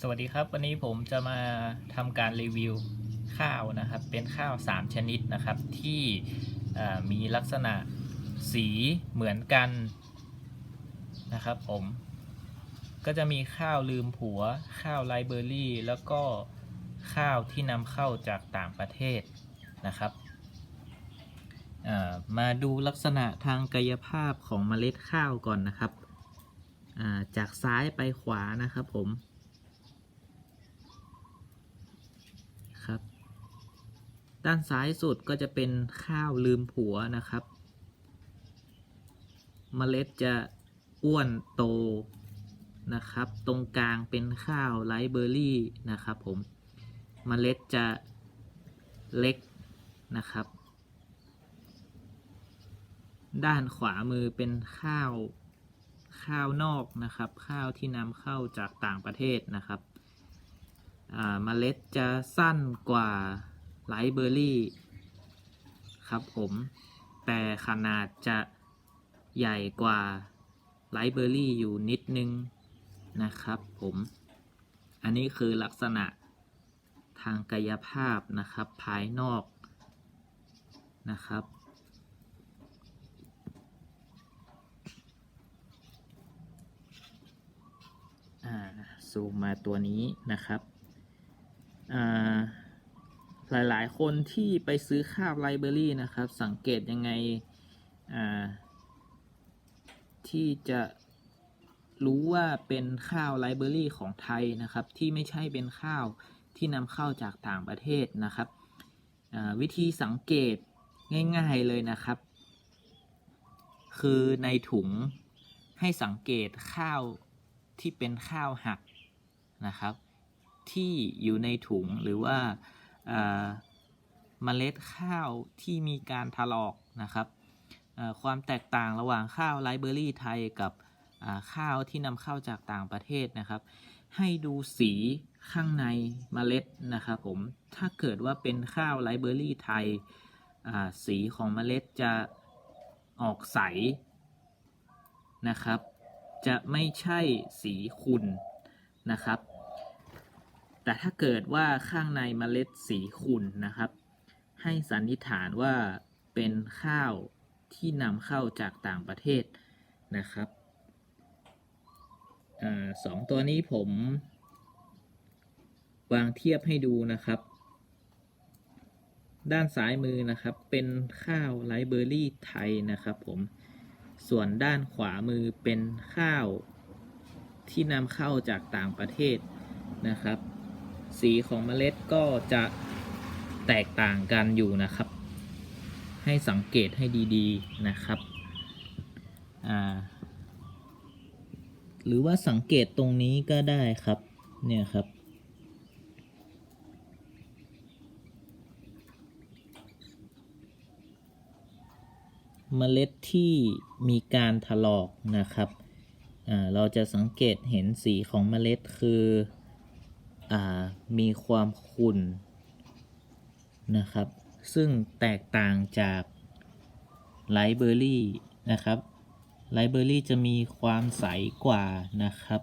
สวัสดีครับ วันนี้ผมจะมาทำการรีวิวข้าวนะครับ เป็นข้าว 3 ชนิดนะครับที่มีลักษณะสีเหมือนกันนะครับผม ก็จะมีข้าวลืมผัว ข้าวไลเบอรี่ แล้วก็ข้าวที่นำเข้าจากต่างประเทศนะครับมาดูลักษณะทางกายภาพของเมล็ดข้าวก่อนนะครับ จากซ้ายไปขวานะครับผม ครับ ด้านซ้ายสุดก็จะเป็นข้าวลืมผัวนะครับเมล็ดจะอ้วนโตนะครับ ตรงกลางเป็นข้าวไลท์เบอร์รี่นะครับผมเมล็ดจะเล็กนะครับ ด้านขวามือเป็นข้าวข้าวนอกนะครับ ข้าวที่นำเข้าจากต่างประเทศนะครับอ่าเมล็ดจะสั้นกว่า ไลท์เบอร์รี่ครับผม แต่ขนาดจะใหญ่กว่าไลท์เบอร์รี่อยู่นิดนึงนะครับผม อันนี้คือลักษณะทางกายภาพนะครับ ภายนอกนะครับ ซูมมาตัวนี้นะครับ อ่า หลายๆ คนที่ไปซื้อข้าวไลเบอรี่นะครับ สังเกตยังไงที่จะรู้ว่าเป็นข้าวไลเบอรี่ของไทยนะครับ ที่ไม่ใช่เป็นข้าวที่นำเข้าจากต่างประเทศนะครับวิธีสังเกตง่าย ๆเลยนะครับ คือในถุงให้สังเกตข้าวที่เป็นข้าวหักนะครับ ที่อยู่ในถุงหรือว่า เอ่อเมล็ดข้าวที่มีการถลอกนะครับความแตกต่างระหว่างข้าวไลเบอรี่ไทยกับข้าวที่นำเข้าจากต่างประเทศนะครับ ให้ดูสีข้างในเมล็ดนะครับผมถ้าเกิดว่าเป็นข้าวไลเบอรี่ไทยสีของเมล็ดจะออกใสนะครับ จะไม่ใช่สีขุ่นนะครับ แต่ถ้าเกิดว่าข้างในเมล็ดสีขุ่นนะครับ ให้สันนิษฐานว่าเป็นข้าวที่นำเข้าจากต่างประเทศนะครับอสองตัวนี้ผมวางเทียบให้ดูนะครับ ด้านซ้ายมือนะครับเป็นข้าวไลเบอรี่ไทยนะครับผมส่วนด้านขวามือเป็นข้าวที่นำเข้าจากต่างประเทศนะครับ สีของเมล็ดก็จะแตกต่างกันอยู่นะครับ ให้สังเกตให้ดีๆนะครับหรือว่าสังเกตตรงนี้ก็ได้ครับเนี่ยครับเมล็ดที่มีการถลอกนะครับ เราจะสังเกตเห็นสีของเมล็ดคือ มีความขุ่นนะครับ ซึ่งแตกต่างจากไลเบอรี่นะครับไลเบอรี่จะมีความใสกว่านะครับ